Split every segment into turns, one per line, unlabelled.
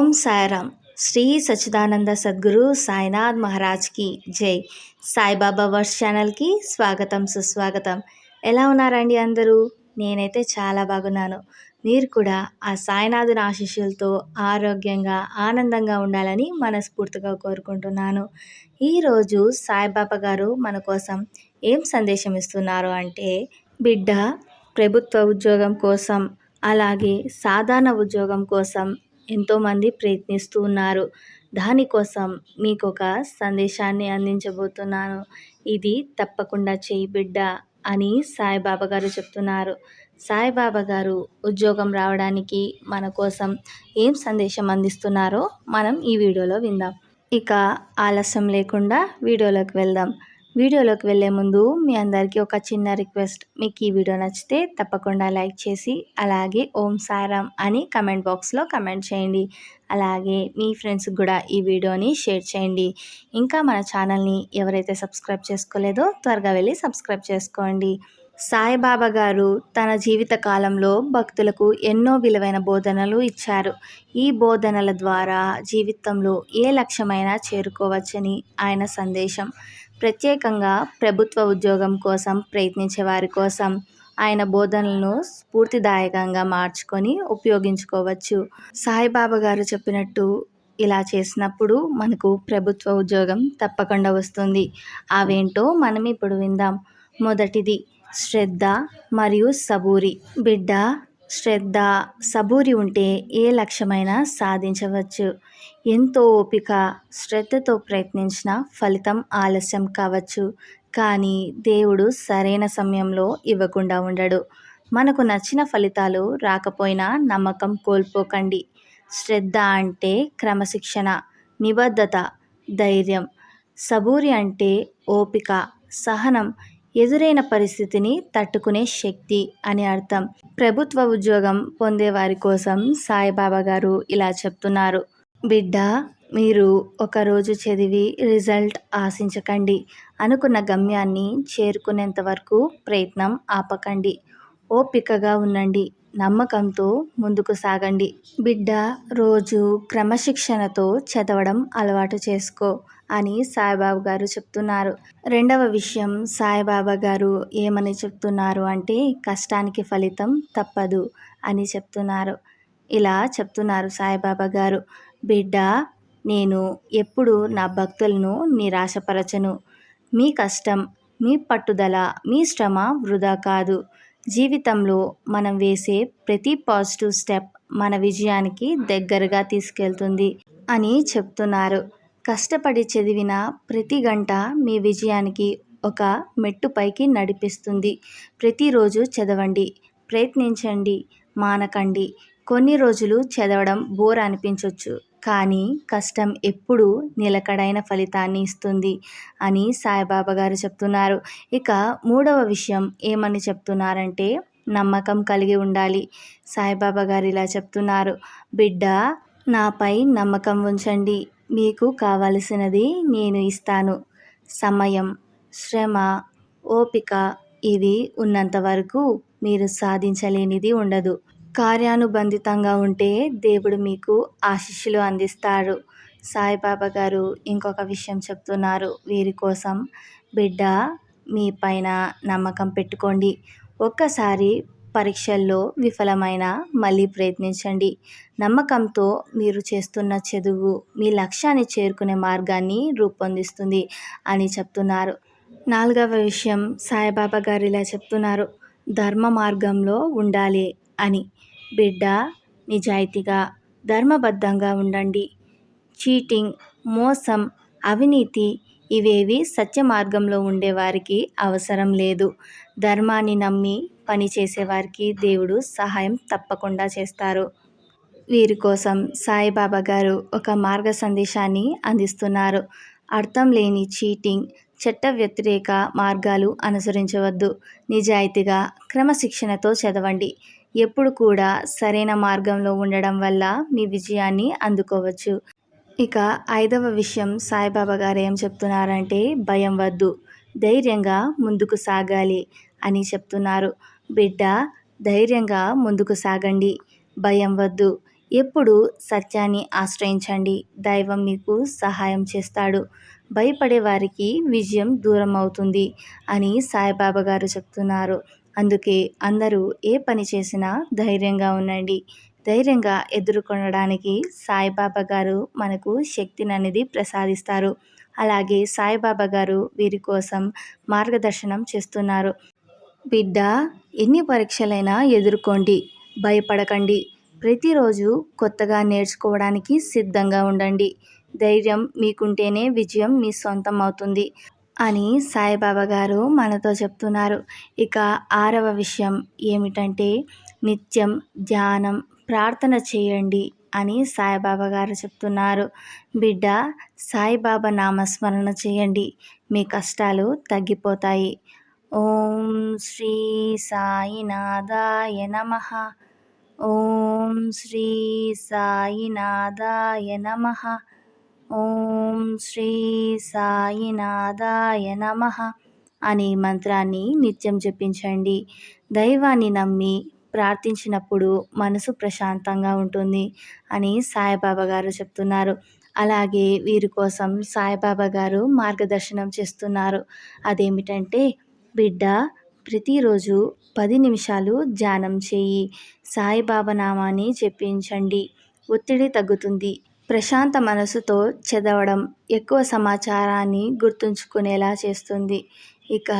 ఓం సాయిరామ్. శ్రీ సచ్చిదానంద సద్గురు సాయినాథ్ మహారాజ్కి జై. సాయిబాబా వర్స్ ఛానల్కి స్వాగతం సుస్వాగతం. ఎలా ఉన్నారండి అందరూ? నేనైతే చాలా బాగున్నాను. మీరు కూడా ఆ సాయినాథుని ఆశీస్సులతో ఆరోగ్యంగా ఆనందంగా ఉండాలని మనస్ఫూర్తిగా కోరుకుంటున్నాను. ఈరోజు సాయిబాబా గారు మన కోసం ఏం సందేశం ఇస్తున్నారు అంటే బిడ్డ ప్రభుత్వ ఉద్యోగం కోసం అలాగే సాధారణ ఉద్యోగం కోసం ఎంతోమంది ప్రయత్నిస్తూ ఉన్నారు. దానికోసం మీకు ఒక సందేశాన్ని అందించబోతున్నాను. ఇది తప్పకుండా చేయి బిడ్డ అని సాయిబాబా గారు చెప్తున్నారు. సాయిబాబా గారు ఉద్యోగం రావడానికి మన కోసం ఏం సందేశం అందిస్తున్నారో మనం ఈ వీడియోలో విందాం. ఇక ఆలస్యం లేకుండా వీడియోలోకి వెళ్దాం. వీడియోలోకి వెళ్ళే ముందు మీ అందరికీ ఒక చిన్న రిక్వెస్ట్. మీకు ఈ వీడియో నచ్చితే తప్పకుండా లైక్ చేసి అలాగే ఓం సారాం అని కమెంట్ బాక్స్లో కమెంట్ చేయండి. అలాగే మీ ఫ్రెండ్స్కి కూడా ఈ వీడియోని షేర్ చేయండి. ఇంకా మన ఛానల్ని ఎవరైతే సబ్స్క్రైబ్ చేసుకోలేదో త్వరగా వెళ్ళి సబ్స్క్రైబ్ చేసుకోండి. సాయిబాబా గారు తన జీవిత కాలంలో భక్తులకు ఎన్నో విలువైన బోధనలు ఇచ్చారు. ఈ బోధనల ద్వారా జీవితంలో ఏ లక్ష్యమైనా చేరుకోవచ్చని ఆయన సందేశం. ప్రత్యేకంగా ప్రభుత్వ ఉద్యోగం కోసం ప్రయత్నించే వారి కోసం ఆయన బోధనలను స్ఫూర్తిదాయకంగా మార్చుకొని ఉపయోగించుకోవచ్చు. సాయిబాబా గారు చెప్పినట్టు ఇలా చేసినప్పుడు మనకు ప్రభుత్వ ఉద్యోగం తప్పకుండా వస్తుంది. అవేంటో మనం ఇప్పుడు విందాం. మొదటిది శ్రద్ధ మరియు సబూరి. బిడ్డ శ్రద్ధ సబూరి ఉంటే ఏ లక్ష్యమైనా సాధించవచ్చు. ఎంతో ఓపిక శ్రద్ధతో ప్రయత్నించిన ఫలితం ఆలస్యం కావచ్చు. కానీ దేవుడు సరైన సమయంలో ఇవ్వకుండా ఉండడు. మనకు నచ్చిన ఫలితాలు రాకపోయినా నమ్మకం కోల్పోకండి. శ్రద్ధ అంటే క్రమశిక్షణ నిబద్ధత ధైర్యం. సబూరి అంటే ఓపిక సహనం ఎదురైన పరిస్థితిని తట్టుకునే శక్తి అని అర్థం. ప్రభుత్వ ఉద్యోగం పొందే వారి కోసం సాయిబాబా గారు ఇలా చెప్తున్నారు. బిడ్డ మీరు ఒకరోజు చదివి రిజల్ట్ ఆశించకండి. అనుకున్న గమ్యాన్ని చేరుకునేంత వరకు ప్రయత్నం ఆపకండి. ఓపికగా ఉండండి. నమ్మకంతో ముందుకు సాగండి. బిడ్డ రోజు క్రమశిక్షణతో చదవడం అలవాటు చేసుకో అని సాయిబాబా గారు చెప్తున్నారు. రెండవ విషయం సాయిబాబా గారు ఏమని చెప్తున్నారు అంటే కష్టానికి ఫలితం తప్పదు అని చెప్తున్నారు. ఇలా చెప్తున్నారు సాయిబాబా గారు. బిడ్డ నేను ఎప్పుడు నా భక్తులను నిరాశపరచను. మీ కష్టం మీ పట్టుదల మీ శ్రమ వృధా కాదు. జీవితంలో మనం వేసే ప్రతి పాజిటివ్ స్టెప్ మన విజయానికి దగ్గరగా తీసుకెళ్తుంది అని చెప్తున్నారు. కష్టపడి చదివిన ప్రతి గంట మీ విజయానికి ఒక మెట్టు పైకి నడిపిస్తుంది. ప్రతిరోజు చదవండి ప్రయత్నించండి మానకండి. కొన్ని రోజులు చదవడం బోర్ అనిపించవచ్చు కానీ కష్టం ఎప్పుడూ నిలకడైన ఫలితాన్ని ఇస్తుంది అని సాయిబాబా గారు చెప్తున్నారు. ఇక మూడవ విషయం ఏమని చెప్తున్నారంటే నమ్మకం కలిగి ఉండాలి. సాయిబాబా గారు ఇలా చెప్తున్నారు. బిడ్డ నాపై నమ్మకం ఉంచండి. మీకు కావలసినది నేను ఇస్తాను. సమయం శ్రమ ఓపిక ఇవి ఉన్నంత వరకు మీరు సాధించలేనిది ఉండదు. కార్యానుబంధితంగా ఉంటే దేవుడు మీకు ఆశీస్సులు అందిస్తాడు సాయిబాబా గారు ఇంకొక విషయం చెప్తున్నారు. వీరి కోసం బిడ్డ మీ పైన నమ్మకం పెట్టుకోండి. ఒక్కసారి పరీక్షల్లో విఫలమైన మళ్ళీ ప్రయత్నించండి. నమ్మకంతో మీరు చేస్తున్న చదువు మీ లక్ష్యాన్ని చేరుకునే మార్గాన్ని రూపొందిస్తుంది అని చెప్తున్నారు. నాలుగవ విషయం సాయిబాబా గారు ఇలా చెప్తున్నారు. ధర్మ మార్గంలో ఉండాలి అని. బిడ్డ నిజాయితీగా ధర్మబద్ధంగా ఉండండి. చీటింగ్ మోసం అవినీతి ఇవేవి సత్య మార్గంలో ఉండేవారికి అవసరం లేదు. ధర్మాన్ని నమ్మి పనిచేసేవారికి దేవుడు సహాయం తప్పకుండా చేస్తారు. వీరి కోసం సాయిబాబా గారు ఒక మార్గ సందేశాన్ని అందిస్తున్నారు. అర్థం లేని చీటింగ్ చట్ట వ్యతిరేక మార్గాలు అనుసరించవద్దు. నిజాయితీగా క్రమశిక్షణతో చదవండి. ఎప్పుడు కూడా సరైన మార్గంలో ఉండడం వల్ల మీ విజయాన్ని అందుకోవచ్చు. ఇక ఐదవ విషయం సాయిబాబా గారు ఏం చెప్తున్నారంటే భయం వద్దు ధైర్యంగా ముందుకు సాగాలి అని చెప్తున్నారు. బిడ్డ ధైర్యంగా ముందుకు సాగండి భయం వద్దు ఎప్పుడు సత్యాన్ని ఆశ్రయించండి దైవం మీకు సహాయం చేస్తాడు భయపడే వారికి విజయం దూరం అవుతుంది అని సాయిబాబా గారు చెప్తున్నారు. అందుకే అందరూ ఏ పని చేసినా ధైర్యంగా ఉండండి. ధైర్యంగా ఎదుర్కొనడానికి సాయిబాబా గారు మనకు శక్తిని అనేది ప్రసాదిస్తారు. అలాగే సాయిబాబా గారు వీరి కోసం మార్గదర్శనం చేస్తున్నారు. బిడ్డ ఎన్ని పరీక్షలైనా ఎదుర్కోండి. భయపడకండి. ప్రతిరోజు కొత్తగా నేర్చుకోవడానికి సిద్ధంగా ఉండండి. ధైర్యం మీకుంటేనే విజయం మీ సొంతం అవుతుంది. అని సాయిబాబా గారు మనతో చెప్తున్నారు. ఇక ఆరవ విషయం ఏమిటంటే నిత్యం ధ్యానం ప్రార్థన చేయండి అని సాయిబాబా గారు చెప్తున్నారు. బిడ్డ సాయిబాబా నామస్మరణ చేయండి. మీ కష్టాలు తగ్గిపోతాయి. ఓం శ్రీ సాయినాథాయ నమ. ఓం శ్రీ సాయినాథాయ నమ. ఓం శ్రీ సాయినాథాయ నమ అనే మంత్రాన్ని నిత్యం జపించండి. దైవాన్ని నమ్మి ప్రార్థించినప్పుడు మనసు ప్రశాంతంగా ఉంటుంది అని సాయిబాబా గారు చెప్తున్నారు. అలాగే వీరి కోసం సాయిబాబా గారు మార్గదర్శనం చేస్తున్నారు. అదేమిటంటే బిడ్డ ప్రతిరోజు పది నిమిషాలు ధ్యానం చేయి. సాయిబాబా నామాన్ని చెప్పించండి ఒత్తిడి తగ్గుతుంది. ప్రశాంత మనసుతో చదవడం ఎక్కువ సమాచారాన్ని గుర్తుంచుకునేలా చేస్తుంది. ఇక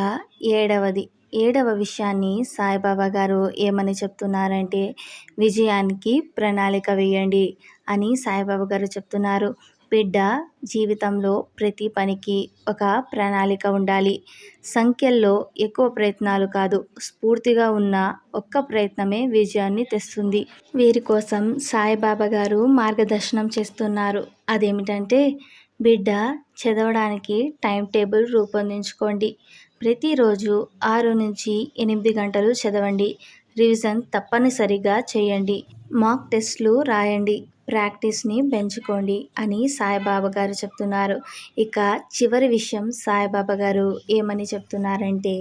ఏడవది. ఏడవ విషయాన్ని సాయిబాబా గారు ఏమని చెప్తున్నారంటే విజయానికి ప్రణాళిక వేయండి అని సాయిబాబా గారు చెప్తున్నారు. బిడ్డ జీవితంలో ప్రతి పనికి ఒక ప్రణాళిక ఉండాలి. సంఖ్యల్లో ఎక్కువ ప్రయత్నాలు కాదు స్ఫూర్తిగా ఉన్న ఒక్క ప్రయత్నమే విజయాన్ని తెస్తుంది. వీరి కోసం సాయిబాబా గారు మార్గదర్శనం చేస్తున్నారు. అదేమిటంటే బిడ్డ చదవడానికి టైం టేబుల్ రూపొందించుకోండి. ప్రతిరోజు ఆరు నుంచి ఎనిమిది గంటలు చదవండి. రివిజన్ తప్పనిసరిగా చేయండి. మాక్ టెస్ట్లు రాయండి. ప్రాక్టీస్ని పెంచుకోండి అని సాయిబాబా గారు చెప్తున్నారు. ఇక చివరి విషయం సాయిబాబా గారు ఏమని చెప్తున్నారంటే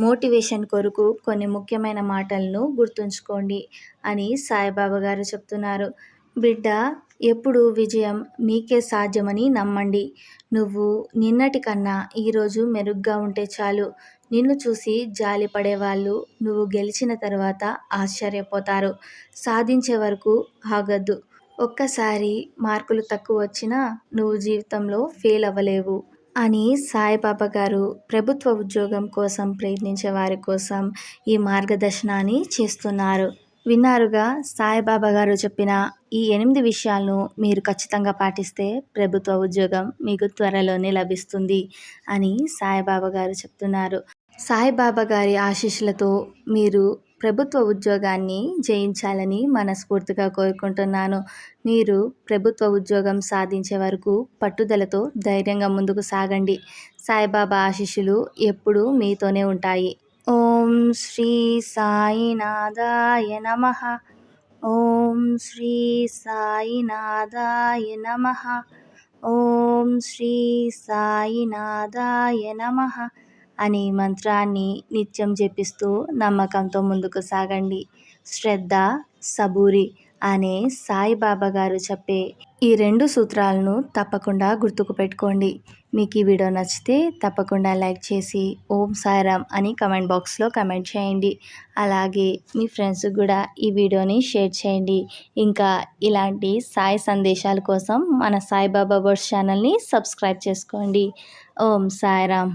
మోటివేషన్ కొరకు కొన్ని ముఖ్యమైన మాటలను గుర్తుంచుకోండి అని సాయిబాబా గారు చెప్తున్నారు. బిడ్డ ఎప్పుడు విజయం మీకే సాధ్యమని నమ్మండి. నువ్వు నిన్నటి కన్నా ఈరోజు మెరుగ్గా ఉంటే చాలు. నిన్ను చూసి జాలి పడేవాళ్ళు నువ్వు గెలిచిన తర్వాత ఆశ్చర్యపోతారు. సాధించే వరకు ఆగద్దు. ఒక్కసారి మార్కులు తక్కువ వచ్చినా నువ్వు జీవితంలో ఫెయిల్ అవ్వలేవు అని సాయిబాబా గారు ప్రభుత్వ ఉద్యోగం కోసం ప్రయత్నించే వారి కోసం ఈ మార్గదర్శనాన్ని చేస్తున్నారు. విన్నారుగా సాయిబాబా గారు చెప్పిన ఈ ఎనిమిది విషయాలను మీరు ఖచ్చితంగా పాటిస్తే ప్రభుత్వ ఉద్యోగం మీకు త్వరలోనే లభిస్తుంది అని సాయిబాబా గారు చెప్తున్నారు. సాయిబాబా గారి ఆశీస్సులతో మీరు ప్రభుత్వ ఉద్యోగాన్ని జయించాలని మనస్ఫూర్తిగా కోరుకుంటున్నాను. మీరు ప్రభుత్వ ఉద్యోగం సాధించే వరకు పట్టుదలతో ధైర్యంగా ముందుకు సాగండి. సాయిబాబా ఆశీస్సులు ఎప్పుడూ మీతోనే ఉంటాయి. ఓం శ్రీ సాయినాథాయ నమ. ఓం శ్రీ సాయినాథాయ నమ. ఓం శ్రీ సాయినాథాయ నమ. అనే మంత్రాన్ని నిత్యం జపిస్తూ నమ్మకంతో ముందుకు సాగండి. శ్రద్ధ సబూరి అనే సాయిబాబా గారు చెప్పే ఈ రెండు సూత్రాలను తప్పకుండా గుర్తుకు పెట్టుకోండి. మీకు ఈ వీడియో నచ్చితే తప్పకుండా లైక్ చేసి ఓం సాయిరామ్ అని కమెంట్ బాక్స్లో కమెంట్ చేయండి. అలాగే మీ ఫ్రెండ్స్ కూడా ఈ వీడియోని షేర్ చేయండి. ఇంకా ఇలాంటి సాయి సందేశాల కోసం మన సాయిబాబా వర్డ్స్ ఛానల్ని సబ్స్క్రైబ్ చేసుకోండి. ఓం సాయిరామ్.